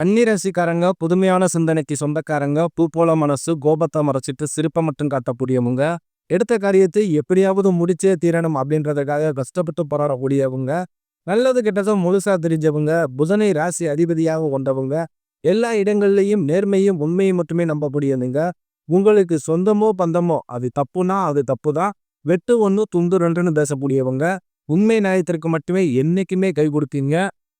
கன்னிராசிக்காரங்க புதுமையான சிந்தனைக்கு சொந்தக்காரங்க பூ போல மனசு கோபத்தை மறைச்சிட்டு சிரிப்பை மட்டும் காட்டக்கூடியவங்க எடுத்த காரியத்தை எப்படியாவது முடிச்சே தீரணும் அப்படின்றதுக்காக கஷ்டப்பட்டு போராடக்கூடியவங்க நல்லது கெட்டதும் முழுசா தெரிஞ்சவங்க புதனை ராசி அதிபதியாக கொண்டவங்க எல்லா இடங்கள்லையும் நேர்மையும் உண்மையும் மட்டுமே நம்பக்கூடியதுங்க உங்களுக்கு சொந்தமோ பந்தமோ அது தப்புனா அது தப்பு தான் வெட்டு ஒன்று துண்டு ரெண்டுன்னு பேசக்கூடியவங்க உண்மை நியாயத்திற்கு மட்டுமே என்னைக்குமே கை கொடுப்பீங்க.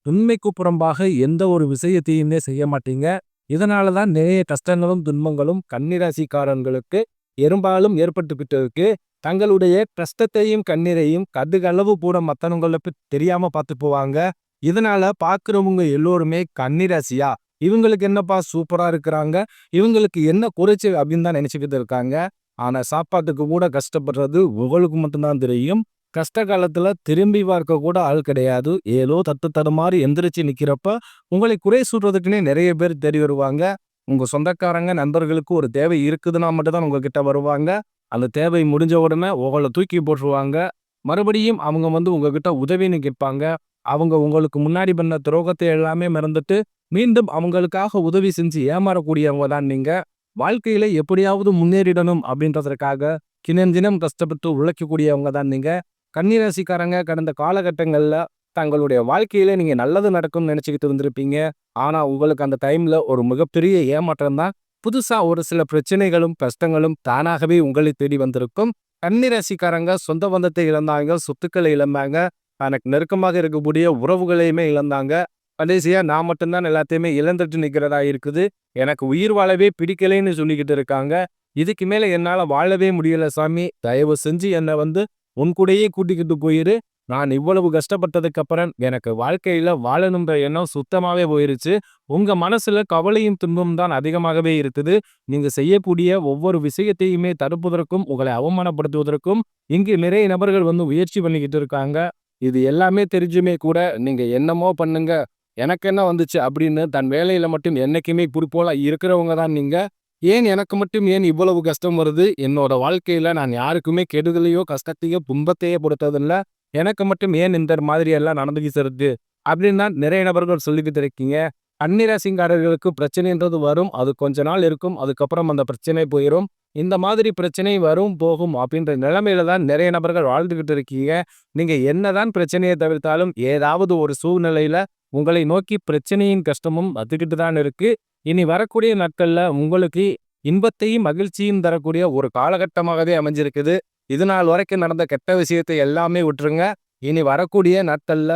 உண்மைக்கு புறம்பாக எந்த ஒரு விஷயத்தையுமே செய்ய மாட்டீங்க. இதனால தான் நிறைய கஷ்டங்களும் துன்பங்களும் கன்னிராசிக்காரர்களுக்கு பெரும்பாலும் ஏற்பட்டுக்கிட்டு இருக்கு தங்களுடைய கஷ்டத்தையும் கண்ணீரையும் கதுகளவு கூட மற்றவங்களுக்கு தெரியாம பார்த்து போவாங்க. இதனால பார்க்குறவங்க எல்லோருமே கன்னிராசியா? இவங்களுக்கு என்னப்பா சூப்பரா இருக்கிறாங்க? இவங்களுக்கு என்ன குறைச்சு அப்படின்னு தான் நினைச்சுக்கிட்டு இருக்காங்க. ஆனா சாப்பாட்டுக்கு கூட கஷ்டப்படுறது உங்களுக்கு மட்டும்தான் தெரியும். கஷ்ட காலத்துல திரும்பி பார்க்க கூட ஆள் கிடையாது. ஏதோ தத்து தடுமாறி எந்திரிச்சு நிக்கிறப்ப உங்களை குறை சொல்றதுக்குன்னே நிறைய பேர் தேடி வருவாங்க. உங்க சொந்தக்காரங்க நண்பர்களுக்கு ஒரு தேவை இருக்குதுன்னா மட்டும்தான் உங்ககிட்ட வருவாங்க. அந்த தேவை முடிஞ்ச உடனே உங்களை தூக்கி போட்டுருவாங்க. மறுபடியும் அவங்க வந்து உங்ககிட்ட உதவின்னு கேட்பாங்க. அவங்க உங்களுக்கு முன்னாடி பண்ண துரோகத்தை எல்லாமே மறந்துட்டு மீண்டும் அவங்களுக்காக உதவி செஞ்சு ஏமாறக்கூடியவங்க தான் நீங்க. வாழ்க்கையில எப்படியாவது முன்னேறிடணும் அப்படின்றதற்காக கிணம் தினம் கஷ்டப்பட்டு உழைக்கக்கூடியவங்க தான் நீங்க. கன்னிராசிக்காரங்க கடந்த காலகட்டங்கள்ல தங்களுடைய வாழ்க்கையில நீங்க நல்லது நடக்கும்னு நினைச்சுக்கிட்டு இருந்திருப்பீங்க. ஆனா உங்களுக்கு அந்த டைம்ல ஒரு மிகப்பெரிய ஏமாற்றம் தான். புதுசா ஒரு சில பிரச்சனைகளும் கஷ்டங்களும் தானாகவே உங்களை தேடி வந்திருக்கும். கன்னிராசிக்காரங்க சொந்த பந்தத்தை இழந்தாங்க சொத்துக்களை இழந்தாங்க தனக்கு நெருக்கமாக இருக்கக்கூடிய உறவுகளையுமே இழந்தாங்க. கடைசியா நான் மட்டும்தான் எல்லாத்தையுமே இழந்துட்டு நிக்கிறதா இருக்குது. எனக்கு உயிர் வாழவே பிடிக்கலைன்னு சொல்லிக்கிட்டு இருக்காங்க. இதுக்கு மேல என்னால வாழவே முடியல சாமி. தயவு செஞ்சு என்னை வந்து உன் கூடயே கூட்டிக்கிட்டு போயிரு. நான் இவ்வளவு கஷ்டப்பட்டதுக்கு அப்புறம் எனக்கு வாழ்க்கையில வாழணுன்ற எண்ணம் சுத்தமாவே போயிருச்சு. உங்க மனசுல கவலையும் துன்பம் தான் அதிகமாகவே இருக்குது. நீங்க செய்யக்கூடிய ஒவ்வொரு விஷயத்தையுமே தடுப்பதற்கும் உங்களை அவமானப்படுத்துவதற்கும் இங்கு நிறைய நபர்கள் வந்து முயற்சி பண்ணிக்கிட்டு இருக்காங்க. இது எல்லாமே தெரிஞ்சுமே கூட நீங்க என்னமோ பண்ணுங்க. எனக்கு என்ன வந்துச்சு அப்படின்னு தன் வேலையில மட்டும் என்னைக்குமே குறிப்போல இருக்கிறவங்க தான் நீங்க. ஏன் எனக்கு மட்டும் ஏன் இவ்வளவு கஷ்டம் வருது? என்னோட வாழ்க்கையில நான் யாருக்குமே கெடுதலையோ கஷ்டத்தையோ துன்பத்தையோ கொடுத்ததில்ல. எனக்கு மட்டும் ஏன் இந்த மாதிரி எல்லாம் நடந்துக்கிட்டு அப்படின்னு தான் நிறைய நபர்கள் சொல்லிக்கிட்டு இருக்கீங்க. அந்நிராசிங்காரர்களுக்கு பிரச்சனைன்றது வரும். அது கொஞ்ச நாள் இருக்கும். அதுக்கப்புறம் அந்த பிரச்சனை போயிடும் இந்த மாதிரி பிரச்சனை வரும் போகும் அப்படின்ற நிலைமையில தான் நிறைய நபர்கள் வாழ்ந்துகிட்டு இருக்கீங்க. நீங்க என்னதான் பிரச்சனையை தவிர்த்தாலும் ஏதாவது ஒரு சூழ்நிலையில உங்களை நோக்கி பிரச்சனையின் கஷ்டமும் வந்துக்கிட்டு தான் இருக்கு. இனி வரக்கூடிய நாட்கள்ல உங்களுக்கு இன்பத்தையும் மகிழ்ச்சியும் தரக்கூடிய ஒரு காலகட்டமாகவே அமைஞ்சிருக்குது. இது நாள் வரைக்கும் நடந்த கெட்ட விஷயத்தை எல்லாமே விட்டுருங்க. இனி வரக்கூடிய நாட்கள்ல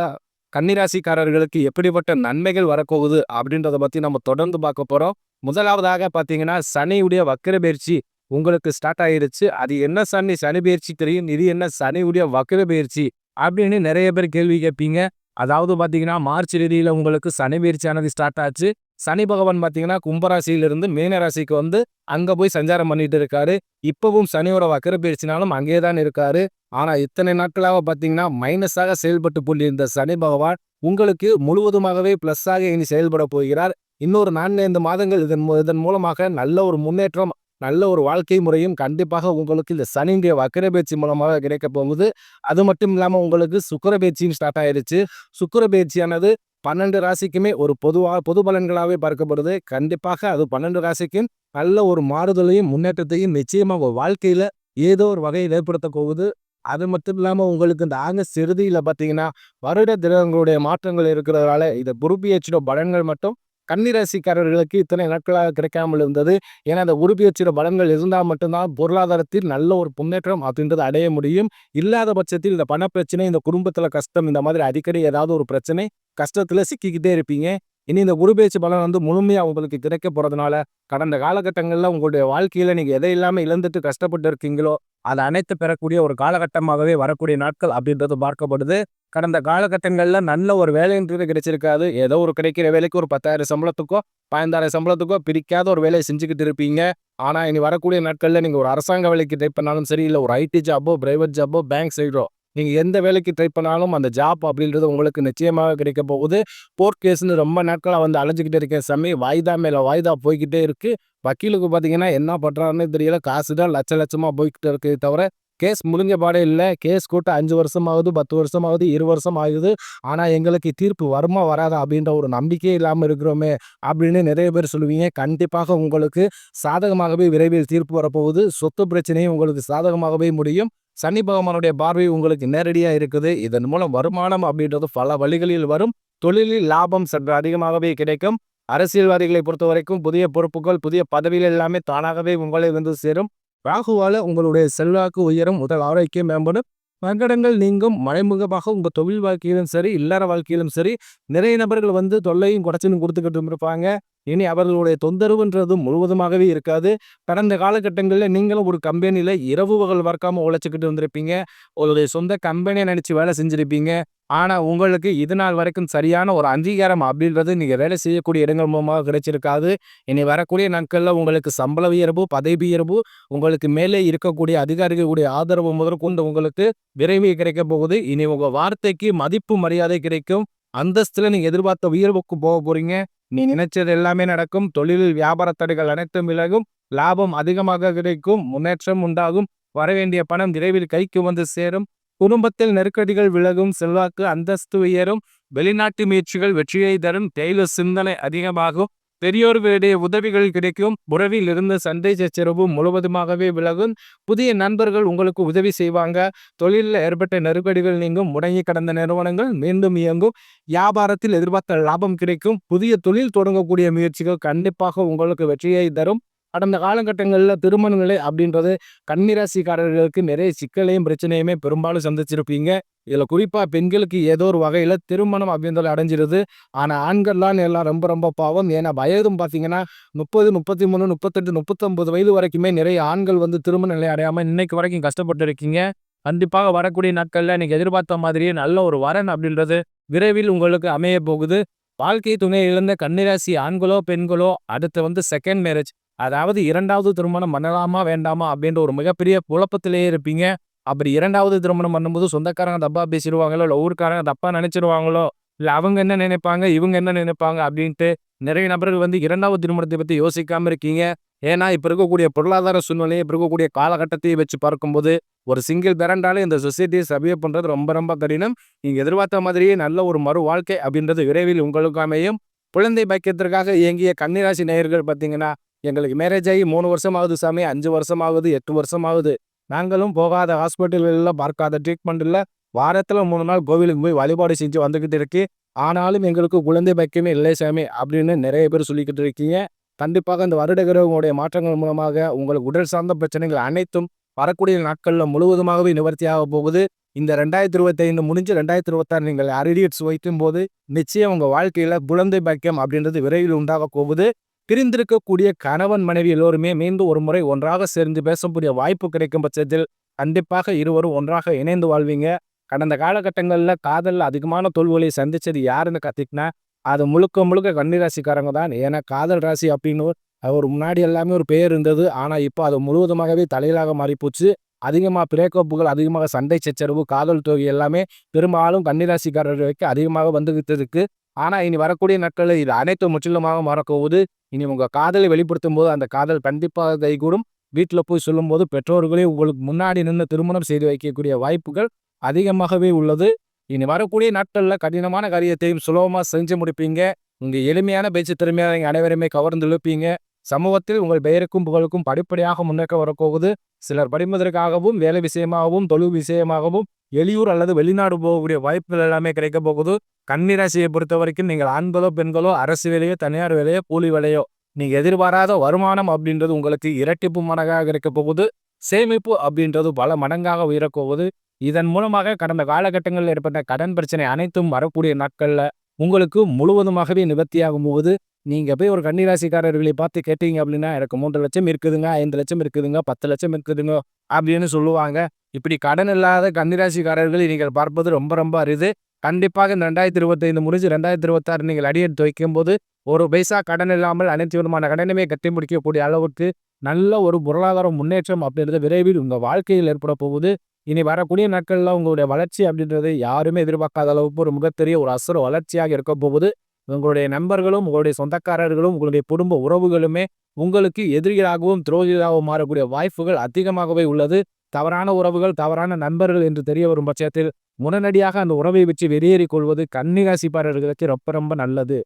கன்னிராசிக்காரர்களுக்கு எப்படிப்பட்ட நன்மைகள் வரப்போகுது அப்படின்றத பத்தி நம்ம தொடர்ந்து பார்க்க போகிறோம் முதலாவதாக பாத்தீங்கன்னா சனியுடைய வக்கர பயிற்சி உங்களுக்கு ஸ்டார்ட் ஆயிருச்சு. அது என்ன சனி? சனி பயிற்சி தெரியும். இது என்ன சனியுடைய வக்கர பயிற்சி அப்படின்னு நிறைய பேர் கேள்வி கேட்பீங்க. அதாவது பார்த்தீங்கன்னா மார்ச் இறுதியில உங்களுக்கு சனி வீழ்ச்சியானது ஸ்டார்ட் ஆச்சு. சனி பகவான் பார்த்தீங்கன்னா கும்பராசியிலிருந்து மீனராசிக்கு வந்து அங்க போய் சஞ்சாரம் பண்ணிட்டு இருக்காரு. இப்பவும் சனியோட வக்கர பயிற்சினாலும் அங்கே தான் இருக்காரு. ஆனா இத்தனை நாட்களாக பாத்தீங்கன்னா மைனஸாக செயல்பட்டு கொண்டிருந்த சனி பகவான் உங்களுக்கு முழுவதுமாகவே ப்ளஸ்ஸாக இனி செயல்பட போகிறார். இன்னொரு நான்கு ஐந்து மாதங்கள் இதன் இதன் மூலமாக நல்ல ஒரு முன்னேற்றம் நல்ல ஒரு வாழ்க்கை முறையும் கண்டிப்பாக உங்களுக்கு இந்த சனியுடைய வக்கர பேச்சு மூலமாக கிடைக்க போகுது. அது மட்டும் இல்லாமல் உங்களுக்கு சுக்கர பேச்சியும் ஸ்டார்ட் ஆயிடுச்சு சுக்கர பேச்சியானது பன்னெண்டு ராசிக்குமே ஒரு பொதுவாக பொது பலன்களாகவே பார்க்கப்படுது. கண்டிப்பாக அது பன்னெண்டு ராசிக்கும் நல்ல ஒரு மாறுதலையும் முன்னேற்றத்தையும் நிச்சயமாக வாழ்க்கையில் ஏதோ ஒரு வகையில் ஏற்படுத்த போகுது. அது மட்டும் இல்லாமல் உங்களுக்கு இந்த ஆகஸ்ட் இறுதியில் பார்த்தீங்கன்னா வருட திரகங்களுடைய மாற்றங்கள் இருக்கிறதுனால இதை பொறுப்பியேற்றிட பலன்கள் மட்டும் கன்னிராசிக்காரர்களுக்கு இத்தனை நாட்களாக கிடைக்காமல் இருந்தது. ஏன்னா அந்த உறுப்பியச்சிற பலன்கள் இருந்தால் மட்டும்தான் பொருளாதாரத்தில் நல்ல ஒரு முன்னேற்றம் அப்படின்றது அடைய முடியும். இல்லாத பட்சத்தில் இந்த பணப்பிரச்சனை இந்த குடும்பத்தில் கஷ்டம் இந்த மாதிரி அடிக்கடி ஏதாவது ஒரு பிரச்சனை கஷ்டத்தில் சிக்கிக்கிட்டே இருப்பீங்க. இனி இந்த குரு பேச்சு பலன் வந்து முழுமையாக உங்களுக்கு கிடைக்க போகிறதுனால கடந்த காலகட்டங்களில் உங்களுடைய வாழ்க்கையில் நீங்கள் எதை இல்லாமல் இழந்துட்டு கஷ்டப்பட்டு இருக்கீங்களோ அதை அனைத்து பெறக்கூடிய ஒரு காலகட்டமாகவே வரக்கூடிய நாட்கள் அப்படின்றது பார்க்கப்படுது. கடந்த காலகட்டங்களில் நல்ல ஒரு வேலைன்றது கிடைச்சிருக்காது. ஏதோ ஒரு கிடைக்கிற வேலைக்கு ஒரு பத்தாயிரம் சம்பளத்துக்கோ பதினந்தாயிரம் சம்பளத்துக்கோ பிரிக்காத ஒரு வேலையை செஞ்சுக்கிட்டு இருப்பீங்க. ஆனால் இனி வரக்கூடிய நாட்களில் நீங்கள் ஒரு அரசாங்க வேலைக்கு ட்ரை பண்ணாலும் சரி இல்லை ஒரு ஐடி ஜாப்போ பிரைவேட் ஜாப்போ பேங்க் சைடோ நீங்கள் எந்த வேலைக்கு ட்ரை பண்ணாலும் அந்த ஜாப் அப்படின்றது உங்களுக்கு நிச்சயமாக கிடைக்க போகுது போர்ட் கேஸ்னு ரொம்ப நாட்களாக வந்து அலைஞ்சிக்கிட்டே இருக்கேன் சமயம் வாய்தா மேலே வாய்தா போய்கிட்டே இருக்குது வக்கீலுக்கு பார்த்தீங்கன்னா என்ன பண்ணுறாருன்னு தெரியல காசு தான் லட்ச லட்சமாக போய்கிட்டு இருக்கே தவிர கேஸ் முடிஞ்ச பாடே இல்லை கேஸ் கூட்ட அஞ்சு வருஷம் ஆகுது, 10 வருஷம் ஆகுது, இரு வருஷம் ஆகுது. ஆனால் எங்களுக்கு தீர்ப்பு வருமா? வராதா? அப்படின்ற ஒரு நம்பிக்கையே இல்லாமல் இருக்கிறோமே அப்படின்னு நிறைய பேர் சொல்லுவீங்க. கண்டிப்பாக உங்களுக்கு சாதகமாகவே விரைவில் தீர்ப்பு வரப்போகுது. சொத்து பிரச்சனையும் உங்களுக்கு சாதகமாகவே முடியும். சனி பகவானுடைய பார்வை உங்களுக்கு நேரடியாக இருக்குது. இதன் மூலம் வருமானம் அப்படின்றது பல வழிகளில் வரும். தொழிலில் லாபம் சற்று அதிகமாகவே கிடைக்கும். அரசியல்வாதிகளை பொறுத்தவரைக்கும் புதிய பொறுப்புகள், புதிய பதவிகள் எல்லாமே தானாகவே உங்களை வந்து சேரும். ராகுவால உங்களுடைய செல்வாக்கு உயரும். உடல் ஆரோக்கியம் மேம்படும். சங்கடங்கள் நீங்கும். மறைமுகமாக உங்கள் தொழில் வாழ்க்கையிலும் சரி, இல்லற வாழ்க்கையிலும் சரி, நிறைய நபர்கள் வந்து தொல்லையும் குடைச்சலும் கொடுத்துக்கிட்டும் இருப்பாங்க. இனி அவர்களுடைய தொந்தரவுன்றது முழுவதுமாகவே இருக்காது. கடந்த காலகட்டங்களில் நீங்களும் ஒரு கம்பெனியில் இரவு பகல் பார்க்காம உழைச்சிக்கிட்டு வந்திருப்பீங்க உங்களுடைய சொந்த கம்பெனியை நினச்சி வேலை செஞ்சுருப்பீங்க ஆனால் உங்களுக்கு இது நாள் வரைக்கும் சரியான ஒரு அங்கீகாரம் அப்படின்றது நீங்கள் வேலை செய்யக்கூடிய இடங்கள் மூலமாக கிடைச்சிருக்காது. இனி வரக்கூடிய நாட்களில் உங்களுக்கு சம்பள உயர்வு, பதவி உயர்வு, உங்களுக்கு மேலே இருக்கக்கூடிய அதிகாரிகளுடைய ஆதரவு முதற்கொண்டு உங்களுக்கு விரைவில் கிடைக்கப் போகுது. இனி உங்கள் வார்த்தைக்கு மதிப்பு, மரியாதை கிடைக்கும். அந்தஸ்துல நீங்க எதிர்பார்த்த உயர்வுக்கு போகப் போறீங்க. நீ நினைச்சது எல்லாமே நடக்கும். தொழிலில் வியாபார தடைகள் அனைத்தும் விலகும். லாபம் அதிகமாக கிடைக்கும். முன்னேற்றம் உண்டாகும். வரவேண்டிய பணம் விரைவில் கைக்கு வந்து சேரும். குடும்பத்தில் நெருக்கடிகள் விலகும். செல்வாக்கு, அந்தஸ்து உயரும். வெளிநாட்டு முயற்சிகள் வெற்றியை தரும். தெய்வ சிந்தனை அதிகமாகும். பெரியோர்களுடைய உதவிகள் கிடைக்கும். உறவில் இருந்த சண்டை சச்சரவு முழுவதுமாகவே விலகும். புதிய நண்பர்கள் உங்களுக்கு உதவி செய்வாங்க. தொழிலில் ஏற்பட்ட நெருக்கடிகள் நீங்கும். முடங்கி கடந்த நிறுவனங்கள் மீண்டும் இயங்கும். வியாபாரத்தில் எதிர்பார்த்த லாபம் கிடைக்கும். புதிய தொழில் தொடங்கக்கூடிய முயற்சிகள் கண்டிப்பாக உங்களுக்கு வெற்றியை தரும். கடந்த காலகட்டங்களில் திருமண நிலை அப்படின்றது கன்னிராசிக்காரர்களுக்கு நிறைய சிக்கலையும், பிரச்சனையுமே பெரும்பாலும் சந்திச்சிருப்பீங்க. இதில் குறிப்பாக பெண்களுக்கு ஏதோ ஒரு வகையில் திருமணம் அப்படின்றது அடைஞ்சிருது. ஆனால் ஆண்கள்லாம் எல்லாம் ரொம்ப ரொம்ப பாவம். ஏன்னா வயதும் பார்த்தீங்கன்னா 30, 33, 38, 39 வயது வரைக்குமே நிறைய ஆண்கள் வந்து திருமண நிலை அடையாமல் இன்னைக்கு வரைக்கும் கஷ்டப்பட்டு இருக்கீங்க. கண்டிப்பாக வரக்கூடிய நாட்களில் நீங்கள் எதிர்பார்த்த மாதிரியே நல்ல ஒரு வரன் அப்படின்றது விரைவில் உங்களுக்கு அமைய போகுது. வாழ்க்கை துணை இழந்த கன்னிராசி ஆண்களோ, பெண்களோ அடுத்து வந்து செகண்ட் மேரேஜ் அதாவது இரண்டாவது திருமணம் பண்ணலாமா? வேண்டாமா? அப்படின்ற ஒரு மிகப்பெரிய குழப்பத்திலேயே இருப்பீங்க. அப்படி இரண்டாவது திருமணம் பண்ணும்போது சொந்தக்காரங்க தப்பா பேசிடுவாங்களோ இல்லை ஊருக்காரங்க தப்பாக நினச்சிடுவாங்களோ இல்லை அவங்க என்ன நினைப்பாங்க? இவங்க என்ன நினைப்பாங்க? அப்படின்ட்டு நிறைய நபர்கள் வந்து இரண்டாவது திருமணத்தை பற்றி யோசிக்காமல் இருக்கீங்க. ஏன்னா இப்போ இருக்கக்கூடிய பொருளாதார சூழ்நிலையை, இப்போ இருக்கக்கூடிய காலகட்டத்தையும் வச்சு பார்க்கும்போது ஒரு சிங்கிள் பேரண்டால இந்த சொசைட்டியை சர்வே பண்றது ரொம்ப ரொம்ப கடினம். நீங்கள் எதிர்பார்த்த மாதிரியே நல்ல ஒரு மறு வாழ்க்கை அப்படின்றது விரைவில் உங்களுக்கு அமையும். குழந்தை பாக்கியத்திற்காக இயங்கிய கன்னிராசி நேயர்கள் பார்த்தீங்கன்னா, எங்களுக்கு மேரேஜ் ஆகி மூணு வருஷம் ஆகுது சாமி, அஞ்சு வருஷம் ஆகுது, எட்டு வருஷம் ஆகுது. நாங்களும் போகாத ஹாஸ்பிட்டல்களில் பார்க்காத ட்ரீட்மெண்ட் இல்ல. வாரத்துல 3 நாள் கோவிலுக்கு போய் வழிபாடு செஞ்சு வந்துக்கிட்டு இருக்கு. ஆனாலும் எங்களுக்கு குழந்தை பக்கியமே இல்லை சாமி அப்படின்னு நிறைய பேர் சொல்லிக்கிட்டு இருக்கீங்க. கண்டிப்பாக இந்த வருட கிரகங்களுடைய மாற்றங்கள் மூலமாக உங்களுக்கு உடல் சார்ந்த பிரச்சனைகள் அனைத்தும் வரக்கூடிய நாட்களில் முழுவதுமாகவே நிவர்த்தியாகப் போகுது. இந்த 2025 முடிஞ்சு 2026 நீங்கள் அரிடியட்ஸ் வைக்கும்போது நிச்சயம் உங்கள் வாழ்க்கையில் குழந்தை பாக்கியம் அப்படின்றது விரைவில் உண்டாகப் போகுது. பிரிந்திருக்கக்கூடிய கணவன், மனைவி எல்லோருமே மீண்டும் ஒரு முறை ஒன்றாக சேர்ந்து பேசக்கூடிய வாய்ப்பு கிடைக்கும் பட்சத்தில் கண்டிப்பாக இருவரும் ஒன்றாக இணைந்து வாழ்வீங்க. கடந்த காலகட்டங்களில் காதலில் அதிகமான தோல்விகளை சந்தித்தது யாருன்னு பார்த்தீங்கன்னா, அது முழுக்க முழுக்க கன்னிராசிக்காரங்க தான். ஏன்னா காதல் ராசி அப்படின்னு ஒரு முன்னாடி எல்லாமே ஒரு பெயர் இருந்தது. ஆனால் இப்போ அது முழுவதுமாகவே தலையிலாக மாறிப்போச்சு. அதிகமாக பிரேக்கப்புகள், அதிகமாக சண்டை சச்சரவு, காதல் தொகை எல்லாமே பெரும்பாலும் கன்னிராசிக்காரர்களுக்கு அதிகமாக வந்துகிட்டு இருக்கு. ஆனா இனி வரக்கூடிய நாட்களில் இது அனைத்தும் முற்றிலுமாக மறக்கும்போது இனி உங்க காதலை வெளிப்படுத்தும்போது அந்த காதல் கண்டிப்பாக கைகூடும். வீட்டில் போய் சொல்லும்போது பெற்றோர்களே உங்களுக்கு முன்னாடி நின்று திருமணம் செய்து வைக்கக்கூடிய வாய்ப்புகள் அதிகமாகவே உள்ளது. இனி வரக்கூடிய நாட்களில் கடினமான காரியத்தையும் சுலபமாக செஞ்சு முடிப்பீங்க. உங்கள் எளிமையான பேச்சு திறமையாக நீங்கள் அனைவருமே கவர்ந்து இழுப்பீங்க. சமூகத்தில் உங்கள் பெயருக்கும், புகழுக்கும் படிப்படியாக முன்னேற்றம் வரப்போகுது. சிலர் படிப்பதற்காகவும், வேலை விஷயமாகவும், தொழில் விஷயமாகவும் வெளியூர் அல்லது வெளிநாடு போகக்கூடிய வாய்ப்புகள் எல்லாமே கிடைக்கப் போகுது. கன்னிராசியை பொறுத்தவரைக்கும் நீங்கள் ஆண்களோ, பெண்களோ அரசு வேலையோ, தனியார் வேலையோ, கூலி வேலையோ நீங்கள் எதிர்பாராத வருமானம் அப்படின்றது உங்களுக்கு இரட்டிப்பு மடங்காக இருக்க போகுது. சேமிப்பு அப்படின்றது பல மடங்காக உயரப்போகுது இதன் மூலமாக கடந்த காலகட்டங்களில் ஏற்பட்ட கடன் பிரச்சனை அனைத்தும் வரக்கூடிய நாட்களில் உங்களுக்கு முழுவதுமாகவே நிவர்த்தியாகும் போது, நீங்கள் போய் ஒரு கன்னிராசிக்காரர்களை பார்த்து கேட்டீங்க அப்படின்னா, எனக்கு மூன்று லட்சம் இருக்குதுங்க, ஐந்து லட்சம் இருக்குதுங்க, 10 லட்சம் இருக்குதுங்க அப்படின்னு சொல்லுவாங்க. இப்படி கடன் இல்லாத கன்னிராசிக்காரர்களை நீங்கள் பார்ப்பது ரொம்ப ரொம்ப அரிது. கண்டிப்பாக இந்த 2025 முடிஞ்சு 2026 நீங்கள் அடியெடுத்து வைக்கும்போது, ஒரு பைசா கடன் இல்லாமல் அனைத்து விதமான கடனுமே கட்டி முடிக்கக்கூடிய அளவுக்கு நல்ல ஒரு பொருளாதார முன்னேற்றம் அப்படின்றது விரைவில் உங்கள் வாழ்க்கையில் ஏற்பட போகுது. இனி வரக்கூடிய நாட்களில் உங்களுடைய வளர்ச்சி அப்படின்றது யாருமே எதிர்பார்க்காத அளவுக்கு ஒரு மிகப்பெரிய ஒரு அசுர வளர்ச்சியாக இருக்கப் போகுது. உங்களுடைய நண்பர்களும், உங்களுடைய சொந்தக்காரர்களும், உங்களுடைய குடும்ப உறவுகளுமே உங்களுக்கு எதிரிகளாகவும், துரோகிகளாகவும் மாறக்கூடிய வாய்ப்புகள் அதிகமாகவே உள்ளது. தவறான உறவுகள் தவறான நண்பர்கள் என்று தெரிய வரும் பட்சத்தில் உடனடியாக அந்த உறவை வச்சு வெளியேறிக் கொள்வது கன்னிராசிப்பாரர்களுக்கு ரொம்ப ரொம்ப நல்லது